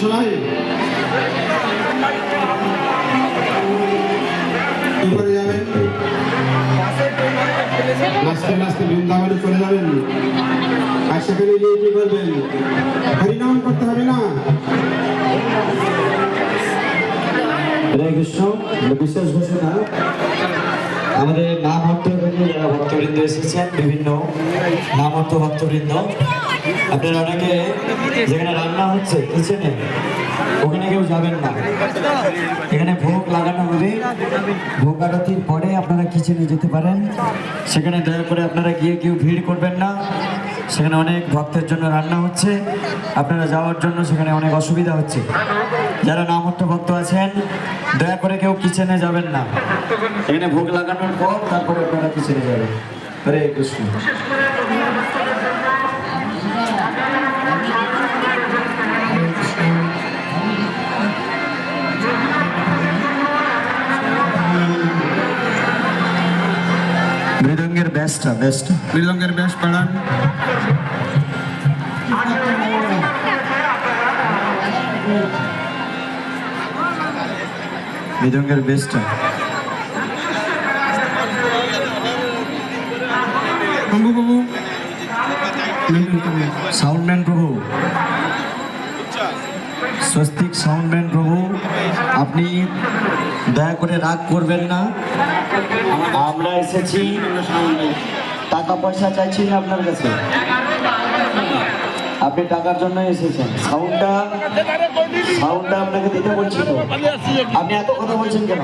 সবাই উপরে যাবেন? নাচতে নাচতে বৃন্দাবনে চলে যাবেন। আর সেখানে গিয়ে কি করবেন? হরিনাম করতে হবে না? হরে কৃষ্ণ বিশেষ ঘোষণা আমাদের নাম ভক্তবৃন্দ যারা ভক্তবৃন্দ এসেছেন, বিভিন্ন নামর্থ ভক্তবৃন্দ আপনারা অনেকে যেখানে রান্না হচ্ছে, কিচেনে, ওখানে কেউ যাবেন না। এখানে ভোগ লাগানো হবে। ভোগ আরতির পরে আপনারা কিচেনে যেতে পারেন। সেখানে দয়া করে আপনারা গিয়ে কেউ ভিড় করবেন না। সেখানে অনেক ভক্তের জন্য রান্না হচ্ছে। আপনারা যাওয়ার জন্য সেখানে অনেক অসুবিধা হচ্ছে। যারা নামর্থ ভক্ত আছেন, দয়া করে কেউ কিচেনে যাবেন না। এখানে ভোগ লাগানোর পর তারপরে আপনারা কিচেনে যাবেন। হরে Krishna. Vesta, Vesta. Middlenger Bash Padan. Middlenger Vesta. Prabhu Prabhu. Soundman Prabhu. स्वस्तिक साउंडमैन प्रभु अपनी দয়া করে রাগ করবেন না। আমরা এসেছি। টাকা পয়সা চাইছি না আপনার কাছে। আপনি টাকার জন্য এসেছেন। সাউন্ডটা সাউন্ডটা আপনাকে দিতে বলছি তো। আপনি এত কথা বলছেন কেন?